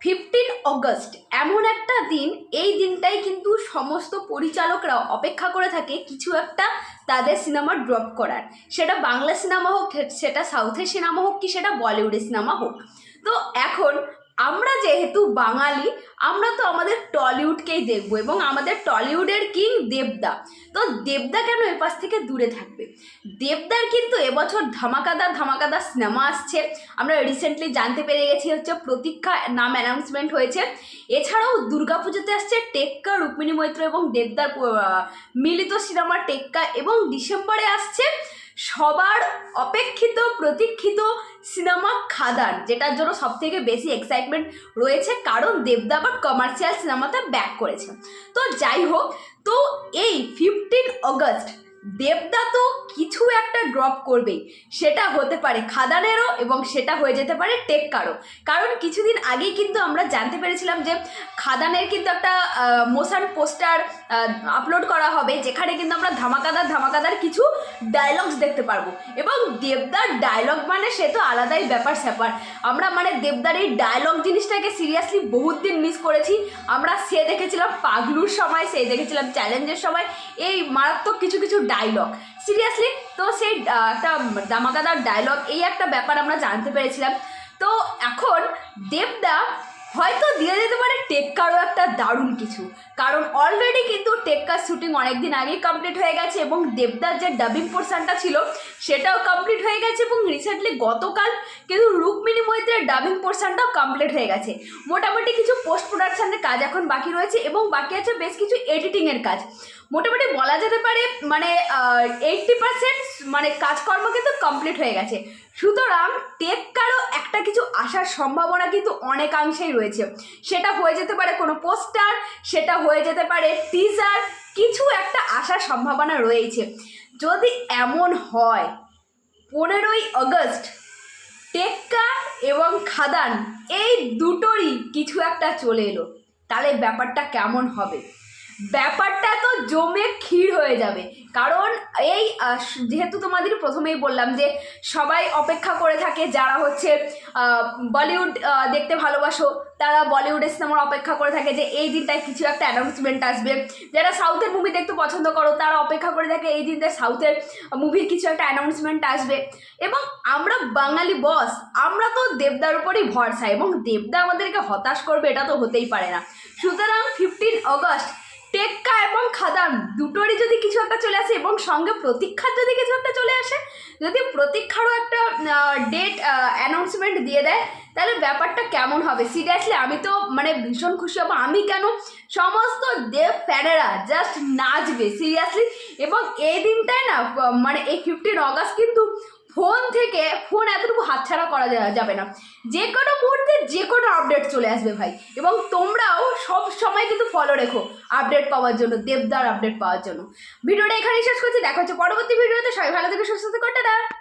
Fifteen August এমন একটা দিন, এই দিনটাই কিন্তু সমস্ত পরিচালকরা অপেক্ষা করে থাকে কিছু একটা তাদের সিনেমা ড্রপ করার। সেটা বাংলা সিনেমা হোক, সেটা সাউথের সিনেমা হোক, কি সেটা বলিউডের সিনেমা হোক। তো এখন আমরা যেহেতু বাঙালি, আমরা তো আমাদের টলিউডকেই দেখব এবং আমাদের টলিউডের কিং দেবদা। তো দেবদা কেন এপাশ থেকে দূরে থাকবে? দেবদার কিন্তু এবছর ধামাকাদার ধামাকাদার সিনেমা আসছে। আমরা রিসেন্টলি জানতে পেরে গেছি হচ্ছে প্রতীক্ষা নাম অ্যানাউন্সমেন্ট হয়েছে। এছাড়াও দুর্গাপুজোতে আসছে টেক্কা, রুক্মিণী মৈত্র এবং দেবদার মিলিত সিনেমা টেক্কা এবং ডিসেম্বরে আসছে সবার অপেক্ষিত, প্রতীক্ষিত সিনেমা খাদান, যেটার জন্য সব থেকে বেশি এক্সাইটমেন্ট রয়েছে কারণ দেবদা কমার্শিয়াল সিনেমাতে ব্যাক করেছে। তো যাই হোক, তো এই ফিফটিন অগস্ট দেবদা তো কিছু একটা ড্রপ করবেই। সেটা হতে পারে খাদানেরও এবং সেটা হয়ে যেতে পারে টেক্কারও। কারণ কিছুদিন আগেই কিন্তু আমরা জানতে পেরেছিলাম যে খাদানের কিন্তু একটা মোশন পোস্টার আপলোড করা হবে, যেখানে কিন্তু আমরা ধামাকাদার ধামাকাদার কিছু ডায়লগস দেখতে পারব। এবং দেবদার ডায়লগ মানে সে তো আলাদাই ব্যাপার, স্যাপার। আমরা মানে দেবদার এই ডায়লগ জিনিসটাকে সিরিয়াসলি বহুত দিন মিস করেছি। আমরা সে দেখেছিলাম পাগলুর সময়, সে দেখেছিলাম চ্যালেঞ্জের সময়। এই মারাত্মক কিছু কিছু ডায়লগ সিরিয়াসলি তো সেই একটা দামাকাদার ডায়লগ এই একটা ব্যাপার আমরা জানতে পেরেছিলাম। তো এখন দেবদা হয়তো দিয়ে যেতে পারে টেক্কারও একটা দারুণ কিছু। কারণ অলরেডি কিন্তু টেক্কার শুটিং অনেকদিন আগেই কমপ্লিট হয়ে গেছে এবং দেবদার যে ডাবিং পোর্শনটা ছিল, সেটাও কমপ্লিট হয়ে গেছে এবং রিসেন্টলি গতকাল কিন্তু রুক্মিণী ডাবিং পোর্শনটাও কমপ্লিট হয়ে গেছে। মোটামুটি কিছু পোস্ট প্রোডাকশনের কাজ এখন বাকি রয়েছে এবং বাকি আছে বেশ কিছু এডিটিংয়ের কাজ। মোটামুটি বলা যেতে পারে মানে এইটটি পার্সেন্ট মানে কাজকর্ম কিন্তু কমপ্লিট হয়ে গেছে। সুতরাং টেক্কারও একটা কিছু আসার সম্ভাবনা কিন্তু অনেকাংশেই রয়েছে। সেটা হয়ে যেতে পারে কোনো পোস্টার, সেটা হয়ে যেতে পারে টিজার কিছু একটা আসার সম্ভাবনা রয়েছে যদি এমন হয়, পনেরোই আগস্ট টেক্কা এবং খাদান এই দুটোরই কিছু একটা চলে এলো। তাহলে ব্যাপারটা কেমন হবে? ব্যাপারটা তো জমে ক্ষীর হয়ে যাবে। কারণ এই যেহেতু তোমাদের প্রথমেই বললাম যে সবাই অপেক্ষা করে থাকে যারা হচ্ছে বলিউড দেখতে ভালোবাসো, তারা বলিউডের সিনেমার অপেক্ষা করে থাকে যে এই দিনটায় কিছু একটা অ্যানাউন্সমেন্ট আসবে। যারা সাউথের মুভি দেখতে পছন্দ করো, তারা অপেক্ষা করে থাকে এই দিনটায় সাউথের মুভির কিছু একটা অ্যানাউন্সমেন্ট আসবে। এবং আমরা বাঙালি বস আমরা তো দেবদার উপরেই ভরসা এবং দেবদা আমাদেরকে হতাশ করবে, এটা তো হতেই পারে না। সুতরাং ফিফটিন অগস্ট টেক্কা এবং খাদান দুটোরই যদি কিছু একটা চলে আসে এবং সঙ্গে প্রতীক্ষার যদি কিছু একটা চলে আসে, যদি প্রতীক্ষারও একটা ডেট অ্যানাউন্সমেন্ট দিয়ে দেয়, তাহলে ব্যাপারটা কেমন হবে? সিরিয়াসলি আমি তো মানে ভীষণ খুশি হব। আমি কেন সমস্ত দেব ফ্যানেরা জাস্ট নাচবে সিরিয়াসলি এবং এই দিনটায় না মানে এই ফিফটিন অগাস্ট কিন্তু ফোন থেকে ফোন এতটুকু হাতছাড়া করা যাবে না। যে কোনো মুহূর্তে যে কোনো আপডেট চলে আসবে ভাই। এবং তোমরাও সব সময় কিন্তু ফলো রেখো আপডেট পাওয়ার জন্য, দেবদার আপডেট পাওয়ার জন্য। ভিডিওটা এখানেই শেষ করছি। দেখা হচ্ছে পরবর্তী ভিডিওতে। সবাই ভালো থেকে, সুস্থ থেকে, টাটা।